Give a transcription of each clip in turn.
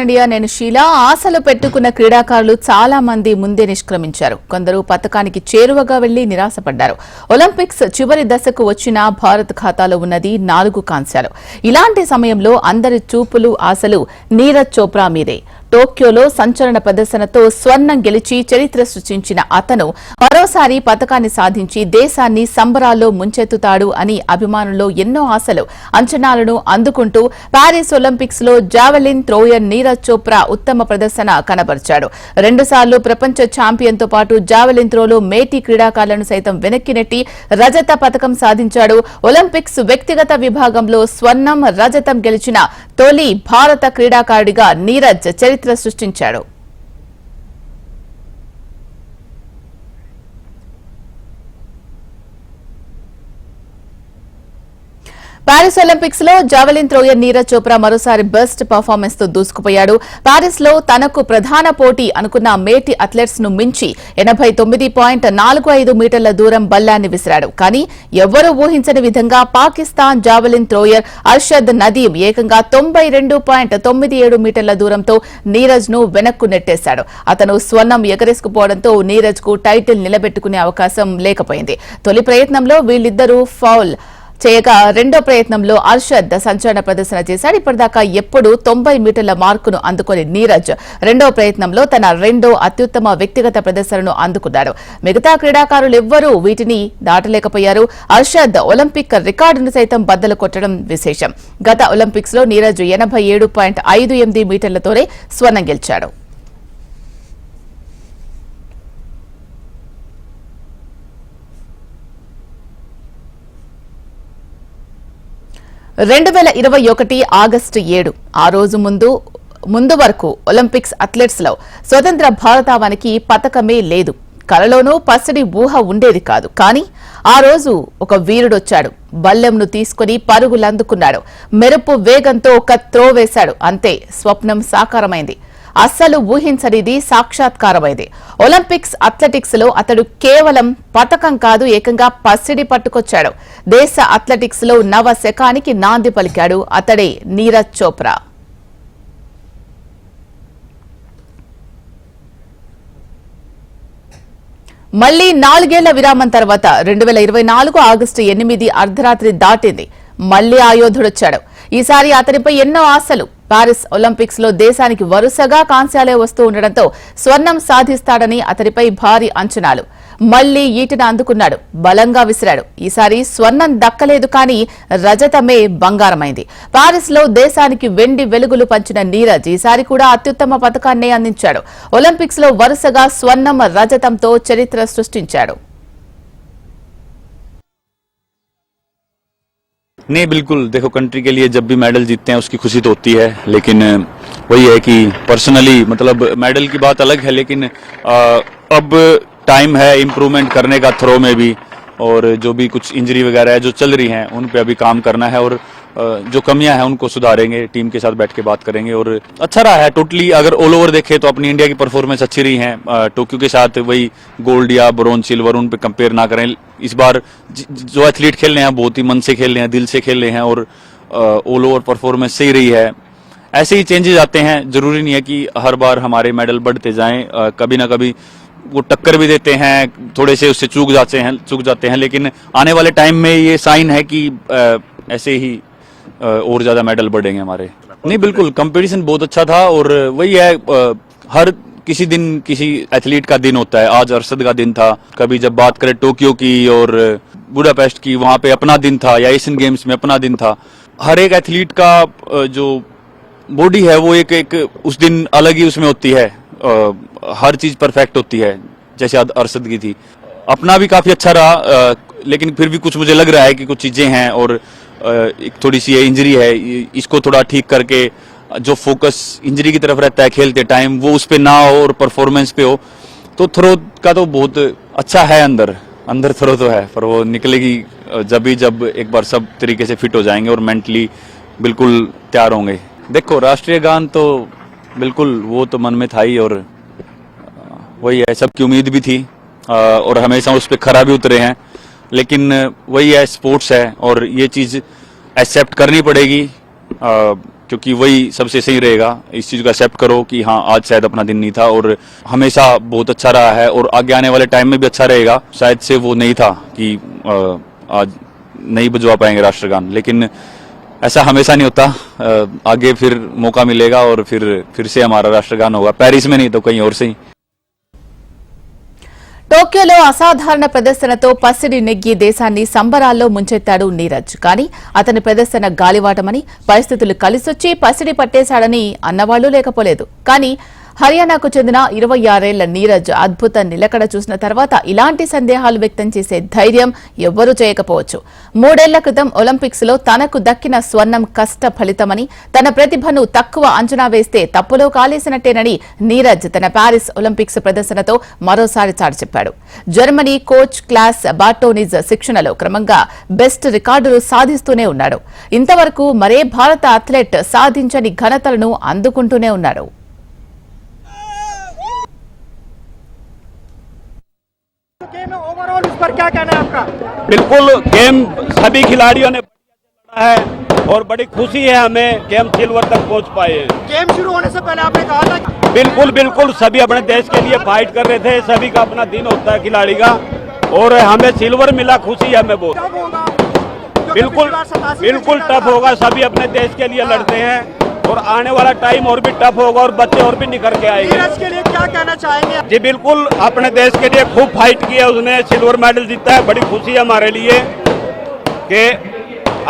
India నేను షీలా ఆశలు పెట్టుకున్న క్రీడాకారులు చాలా మంది ముందే నిష్క్రమించారు. కొందరు పథకానికి చేరువగా వెళ్ళి నిరాశపడ్డారు. ఒలింపిక్స్ చివరి దశకు వచ్చిన భారత్ ఖాతాలో ఉన్నది నాలుగు కాంస్యాలు. ఇలాంటి సమయంలో అందరి చూపులు ఆశలు నీరజ్ చోప్రా మీదే. టోక్యోలో సంచలన ప్రదర్శనతో స్వర్ణం గెలిచి చరిత్ర సృష్టించిన అతను మరోసారి పథకాన్ని సాధించి దేశాన్ని సంబరాల్లో ముంచెత్తుతాడు అని అభిమానుల్లో ఎన్నో ఆశలు అంచనాలను అందుకుంటూ పారిస్ ఒలింపిక్స్లో జావెలిన్ థ్రోయర్ నీరజ్ చోప్రా ఉత్తమ ప్రదర్శన కనబరిచాడు. రెండుసార్లు ప్రపంచ ఛాంపియన్తో పాటు జావెలిన్ త్రోలో మేటి క్రీడాకారులను సైతం వెనక్కి నెట్టి రజత పథకం సాధించాడు. ఒలింపిక్స్ వ్యక్తిగత విభాగంలో స్వర్ణం రజతం గెలిచిన తొలి భారత క్రీడాకారుడిగా నీరజ్ చరిత్ర చరిత్ర సృష్టించాడు. పారిస్ ఒలింపిక్స్లో జావెలిన్ థ్రోయర్ నీరజ్ చోప్రా మరోసారి బెస్ట్ పర్ఫార్మెన్స్తో దూసుకుపోయాడు. పారిస్లో తనకు ప్రధాన పోటీ అనుకున్న మేటి అథ్లెట్స్ను మించి ఎనభై తొమ్మిది పాయింట్ నాలుగు ఐదు మీటర్ల దూరం బల్లాన్ని విసిరాడు. కానీ ఎవ్వరూ ఊహించని విధంగా పాకిస్తాన్ జావెలిన్ థ్రోయర్ అర్షద్ నదీం ఏకంగా తొంభై రెండు పాయింట్ తొమ్మిది ఏడు మీటర్ల దూరంతో నీరజ్ను వెనక్కు నెట్టేశాడు. అతను స్వర్ణం ఎగరేసుకుపోవడంతో నీరజ్కు టైటిల్ నిలబెట్టుకునే అవకాశం లేకపోయింది. తొలి ప్రయత్నంలో వీళ్ళిద్దరూ ఫౌల్ చేయగా రెండో ప్రయత్నంలో అర్షద్ సంచలన ప్రదర్శన చేశాడు. ఇప్పటిదాకా ఎప్పుడు తొంభై మీటర్ల మార్కును అందుకుని నీరజ్ రెండో ప్రయత్నంలో తన రెండో అత్యుత్తమ వ్యక్తిగత ప్రదర్శనను అందుకున్నాడు మిగతా క్రీడాకారులెవ్వరూ వీటిని దాటలేకపోయారు. అర్షద్ ఒలింపిక్ రికార్డును సైతం బద్దలు కొట్టడం విశేషం. గత ఒలింపిక్స్లో నీరజ్ ఎనభై ఏడు పాయింట్ ఐదు ఎనిమిది మీటర్లతోనే స్వర్ణం గెలిచాడు. రెండు వేల ఇరవై ఒకటి ఆగస్టు ఏడు. ఆ రోజు ముందు ముందు వరకు ఒలింపిక్స్ అథ్లెట్స్లో స్వతంత్ర భారతావానికి పతకమే లేదు. కలలోనూ పసిడి ఊహ ఉండేది కాదు. కానీ ఆ రోజు ఒక వీరుడొచ్చాడు. బల్లెంను తీసుకుని పరుగులందుకున్నాడు. మెరుపు వేగంతో ఒక త్రో వేశాడు. అంతే స్వప్నం సాకారమైంది. అస్సలు ఊహించనిది సాక్షాత్కారమైంది. ఒలింపిక్స్ అథ్లెటిక్స్లో అతడు కేవలం పతకం కాదు ఏకంగా పసిడి పట్టుకొచ్చాడు. దేశ అథ్లెటిక్స్లో నవ శకానికి నాంది పలికాడు అతడే నీరజ్ చోప్రా. మళ్ళీ నాలుగేళ్ళ విరామం తర్వాత రెండు వేల ఇరవై నాలుగు ఆగస్టు ఎనిమిది అర్ధరాత్రి దాటింది. మళ్ళీ ఆ యోధుడొచ్చాడు ఈసారి అతనిపై ఎన్నో ఆశలు. పారిస్ ఒలింపిక్స్లో దేశానికి వరుసగా కాంస్యాలే వస్తూ ఉండడంతో స్వర్ణం సాధిస్తాడని అతనిపై భారీ అంచనాలు. మళ్ళీ ఈటను అందుకున్నాడు. బలంగా విసిరాడు. ఈసారి స్వర్ణం దక్కలేదు కానీ రజతమే బంగారమైంది. పారిస్లో దేశానికి వెండి వెలుగులు పంచిన నీరజ్ ఈసారి కూడా అత్యుత్తమ పథకాన్నే అందించాడు. ఒలింపిక్స్లో వరుసగా స్వర్ణం రజతంతో చరిత్ర సృష్టించాడు. नहीं बिल्कुल। देखो कंट्री के लिए जब भी मेडल जीतते हैं उसकी खुशी तो होती है लेकिन वही है कि पर्सनली मतलब मेडल की बात अलग है लेकिन आ, अब टाइम है इम्प्रूवमेंट करने का थ्रो में भी और जो भी कुछ इंजरी वगैरह है जो चल रही हैं उन पे अभी काम करना है और जो कमियाँ हैं, उनको सुधारेंगे, टीम के साथ बैठ के बात करेंगे और अच्छा रहा है टोटली अगर ऑल ओवर देखें तो अपनी इंडिया की परफॉर्मेंस अच्छी रही है। टोक्यो के साथ वही गोल्ड या ब्रोंज सिल्वर उन पे कंपेयर ना करें। इस बार जो एथलीट खेल रहे हैं, बहुत ही मन से खेल रहे हैं, दिल से खेल रहे हैं और ऑल ओवर परफॉर्मेंस सही रही है। ऐसे ही चेंजेस आते हैं, ज़रूरी नहीं है कि हर बार हमारे मेडल बढ़ते जाएँ। कभी ना कभी वो टक्कर भी देते हैं, थोड़े से उससे चूक जाते हैं, चूक जाते हैं, लेकिन आने वाले टाइम में ये साइन है कि ऐसे ही और ज़्यादा मेडल बढ़ेंगे हमारे। नहीं, बिल्कुल कंपटीशन बहुत अच्छा था और वही है हर किसी दिन किसी एथलीट का दिन होता है। आज अरसद का दिन था, कभी जब बात करें टोक्यो की और बुडापेस्ट की, वहाँ पे अपना दिन था या एशियन गेम्स में अपना दिन था। हर एक एथलीट का जो बॉडी है, वो एक एक उस दिन अलग ही उसमें होती है। हर चीज़ परफेक्ट होती है, जैसे आज अरशद की थी। अपना भी काफ़ी अच्छा रहा लेकिन फिर भी कुछ मुझे लग रहा है कि कुछ चीज़ें हैं और एक थोड़ी सी इंजरी है इसको थोड़ा ठीक करके, जो फोकस इंजरी की तरफ़ रहता है खेलते टाइम वो उस पर ना हो और परफॉर्मेंस पे हो तो थ्रो का तो बहुत अच्छा है अंदर अंदर थ्रो तो है, पर वो निकलेगी जब भी, जब एक बार सब तरीके से फिट हो जाएँगे और मेंटली बिल्कुल तैयार होंगे। देखो, राष्ट्रीय गान तो बिल्कुल वो तो मन में था ही और वही है, सबकी उम्मीद भी थी और हमेशा उस पर खरा भी उतरे हैं। लेकिन वही है स्पोर्ट्स है, और ये चीज़ एक्सेप्ट करनी पड़ेगी। क्योंकि वही सबसे सही रहेगा। इस चीज़ को एक्सेप्ट करो कि हाँ आज शायद अपना दिन नहीं था, और हमेशा बहुत अच्छा रहा है, और आगे आने वाले टाइम में भी अच्छा रहेगा। शायद से वो नहीं था कि आज नहीं बजवा पाएँगे राष्ट्रगान। लेकिन ऐसा हमेशा नहीं होता। आगे फिर मौका मिलेगा, और फिर फिर से हमारा राष्ट्रगान होगा। पेरिस में नहीं तो कहीं और से ही। టోక్యోలో అసాధారణ ప్రదర్శనతో పసిడి నెగ్గి దేశాన్ని సంబరాల్లో ముంచెత్తాడు నీరజ్. కానీ అతని ప్రదర్శన గాలివాటమని పరిస్థితులు కలిసొచ్చి పసిడి పట్టేశాడని అన్నవాళ్ళు లేకపోలేదు. కానీ హర్యానాకు చెందిన ఇరవై ఆరేళ్ళ నీరజ్ అద్భుత నిలకడ చూసిన తర్వాత ఇలాంటి సందేహాలు వ్యక్తం చేసే ధైర్యం ఎవ్వరూ చేయకపోవచ్చు. మూడేళ్ళ క్రితం ఒలింపిక్స్లో తనకు దక్కిన స్వర్ణం కష్ట ఫలితమని తన ప్రతిభను తక్కువ అంచనా వేస్తే తప్పులో కాలేసినట్టేనని నీరజ్ తన ప్యారిస్ ఒలింపిక్స్ ప్రదర్శనతో మరోసారి చాటి చెప్పాడు. జర్మనీ కోచ్ క్లాస్ బాటోనిజ్ శిక్షణలో క్రమంగా బెస్ట్ రికార్డులు సాధిస్తూనే ఉన్నాడు. ఇంతవరకు మరే భారత అథ్లెట్ సాధించని ఘనతలను అందుకుంటూనే ఉన్నాడు क्या कहना है आपका? बिल्कुल गेम सभी खिलाड़ियों ने है और बड़ी खुशी है हमें गेम सिल्वर तक पहुँच पाए हैं। गेम शुरू होने से पहले आपने कहा था बिल्कुल बिल्कुल सभी अपने देश के लिए फाइट कर रहे थे सभी का अपना दिन होता है खिलाड़ी का और हमें सिल्वर मिला खुशी है हमें बहुत। बिल्कुल पिछली बार 87 बिल्कुल टफ होगा सभी अपने देश के लिए लड़ते हैं। और आने वाला टाइम और भी टफ होगा और बच्चे और भी निखर के आएँगे। नीरज के लिए क्या कहना चाहेंगे? जी बिल्कुल अपने देश के लिए खूब फाइट किया उसने सिल्वर मेडल जीता है बड़ी खुशी है हमारे लिए कि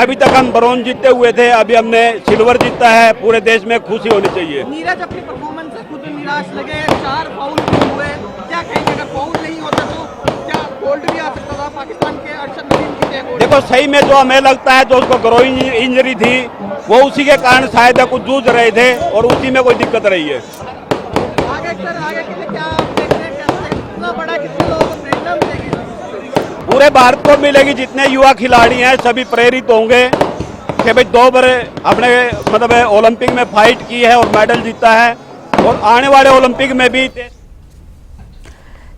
अभी तक हम ब्रॉन्ज जीते हुए थे अभी हमने सिल्वर जीता है पूरे देश में खुशी होनी चाहिए। नीरज अपनी परफॉर्मेंस से खुद निराश लगे चार फाउल हुए। क्या कहेंगे अगर फाउल नहीं होता तो क्या गोल्ड भी आ सकता था पाकिस्तान के अरशद देखो सही में जो हमें लगता है जो उसको ग्रोइंग इंजरी थी वो उसी के कारण शायद कुछ जूझ रहे थे और उसी में कोई दिक्कत रही है। पूरे भारत को मिलेगी जितने युवा खिलाड़ी हैं सभी प्रेरित होंगे कि भाई दो बार अपने मतलब ओलंपिक में फाइट की है और मेडल जीता है और आने वाले ओलंपिक में भी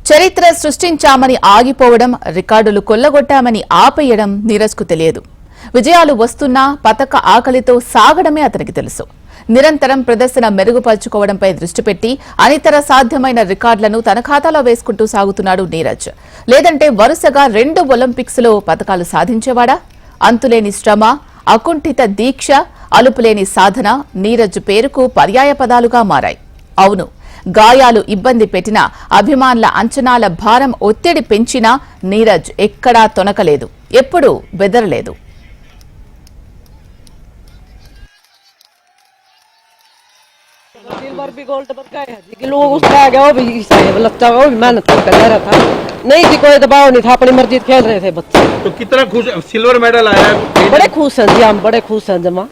చరిత్ర సృష్టించామని ఆగిపోవడం రికార్డులు కొల్లగొట్టామని ఆపేయడం నీరజ్కు తెలియదు. విజయాలు వస్తున్నా పతక ఆకలితో సాగడమే అతనికి తెలుసు. నిరంతరం ప్రదర్శన మెరుగుపరుచుకోవడంపై దృష్టి పెట్టి అనితర సాధ్యమైన రికార్డులను తన ఖాతాలో వేసుకుంటూ సాగుతున్నాడు నీరజ్. లేదంటే వరుసగా రెండు ఒలింపిక్స్లో పతకాలు సాధించేవాడా? అంతులేని శ్రమ అకుంఠిత దీక్ష అలుపులేని సాధన నీరజ్ పేరుకు పర్యాయ పదాలుగా మారాయి. అవును గాయాలు ఇబ్బంది పెట్టినా అభిమానుల అంచనాల భారం ఒత్తిడి పెంచినా నీరజ్ ఎక్కడా తొనకలేదు ఎప్పుడూ బెదరలేదు सिल्वर भी गोल्ड पर का है जी कि लोग उसका आ गया वो भी साहेब लच्चा वो भी मेहनत करके ले रहा था नहीं जी कोई दबाव नहीं था अपनी मर्जी से खेल रहे थे बच्चे तो कितना खुश सिल्वर मेडल आया है बड़े खुश हैं जी हम बड़े खुश हैं जमा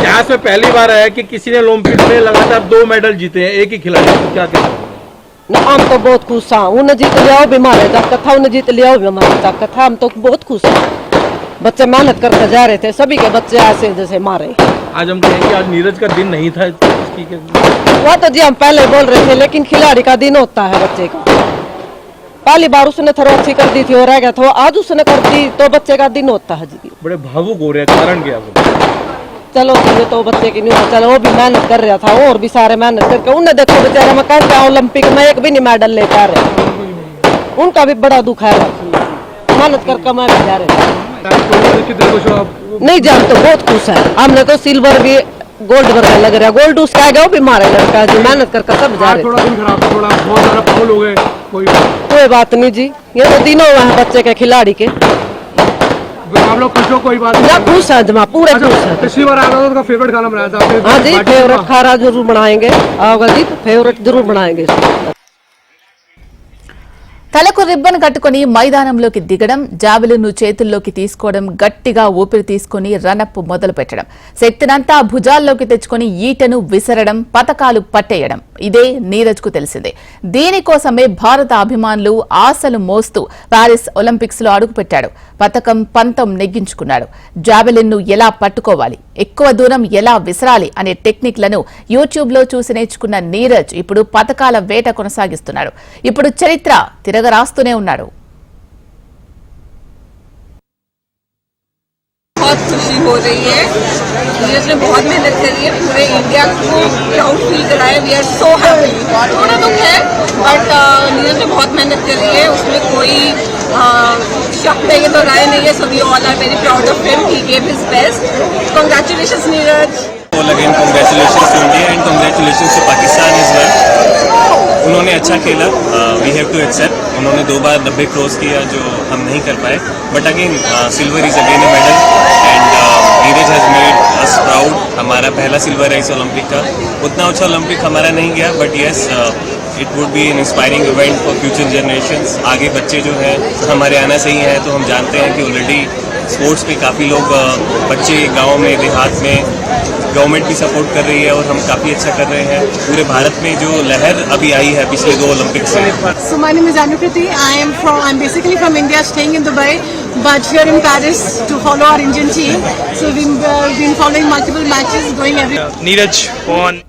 इतिहास में पहली बार आया कि किसी ने ओलंपिक में लगातार दो मेडल जीते हैं एक ही खिलाड़ी को। क्या कहते हैं? ना हम तो बहुत खुश हैं। उन्हें जीत लिया भी हमारे ताकत था उन्हें जीत लिया भी हमारी ताकत था हम तो बहुत खुश हैं। बच्चे मेहनत करके जा रहे थे। सभी के बच्चे ऐसे जैसे मारे। आज हम कहेंगे आज नीरज का दिन नहीं था इसकी के वो तो जी हम पहले बोल रहे थे लेकिन खिलाड़ी का दिन होता है बच्चे का। पहली बार उसने थोड़ा अच्छी कर दी थी और रह गया था। आज उसने कर दी तो बच्चे का दिन होता है जी। बड़े भावुक हो रहे हैं कारण क्या चलो ये तो बच्चे की नहीं चलो वो भी मेहनत कर रहा था और भी सारे मेहनत करके। उन्हें देखो बेचारे मैं कहते ओलंपिक में एक भी नहीं मेडल ले पा रहे। उनका भी बड़ा दुख है। मेहनत करके मैं भी जा रहे नहीं जान तो बहुत खुश है। हमने तो सिल्वर भी गोल्ड वर्गा लग रहा है। गोल्ड उसका आएगा वो भी मारे लड़का जी। मेहनत करके सब जा रहे। थोड़ा दिन खराब थोड़ा बहुत फाउल हो गए कोई कोई बात नहीं जी। ये तो तीनों हुए हैं बच्चे के खिलाड़ी के। आप लोग खुश हो कोई बात नहीं। खुश है जमा पूरे खुश है। पिछली बार आया था तो फेवरेट खाना बनाया था हाँ जी फेवरेट खाना ज़रूर बनाएँगे। आओगा जी फेवरेट ज़रूर बनाएँगे। తలకు రిబ్బన్ కట్టుకుని మైదానంలోకి దిగడం జాబిలిను చేతుల్లోకి తీసుకోవడం గట్టిగా ఊపిరి తీసుకుని రనప్ మొదలు పెట్టడం శక్తినంతా భుజాల్లోకి తెచ్చుకొని ఈటను విసరడం పతకాలు పట్టేయడం. ఇదే నీరజ్కు తెలిసిందే. దీనికోసమే భారత అభిమానులు ఆశలు మోస్తూ పారిస్ ఒలింపిక్స్లో అడుగుపెట్టాడు. పతకం పంతం నెగ్గించుకున్నాడు. జాబెలిన్ను ఎలా పట్టుకోవాలి? ఎక్కువ దూరం ఎలా విసరాలి? అనే టెక్నిక్లను యూట్యూబ్లో చూసి నేర్చుకున్న నీరజ్ ఇప్పుడు పతకాల వేట కొనసాగిస్తున్నాడు. ఇప్పుడు చరిత్ర తిరగరాస్తూనే ఉన్నాడు बहुत खुशी हो रही है नीरज ने बहुत मेहनत करी है पूरे इंडिया को प्राउड फील कराया वी आर सो हैप्पी थोड़ा दुख है बट नीरज ने बहुत मेहनत करी है उसमें कोई uh, शक नहीं है तो राय नहीं है so we all are very proud of him he gave his best congratulation Neeraj all again congratulations to India and congratulations to Pakistan as well. उन्होंने अच्छा खेला। वी हैव टू एक्सेप्ट उन्होंने दो बार नब्बे क्रॉस किया जो हम नहीं कर पाए। But again silver is again a medal and Neeraj has made us proud हमारा पहला सिल्वर है इस ओलंपिक का। उतना अच्छा ओलंपिक हमारा नहीं गया। But yes it would be an inspiring event for future generation आगे बच्चे जो हैं, हमारे आना सही है तो हम जानते हैं कि ऑलरेडी स्पोर्ट्स पे काफ़ी लोग बच्चे गाँव में, देहात में गवर्नमेंट भी सपोर्ट कर रही है और हम काफ़ी अच्छा कर रहे हैं पूरे भारत में जो लहर अभी आई है पिछले दो ओलंपिक से So my name is Anukriti. I am from. I'm basically from India, staying in Dubai, but here in Paris to follow our Indian team. So we've been, uh, been following multiple matches, going every. Neeraj won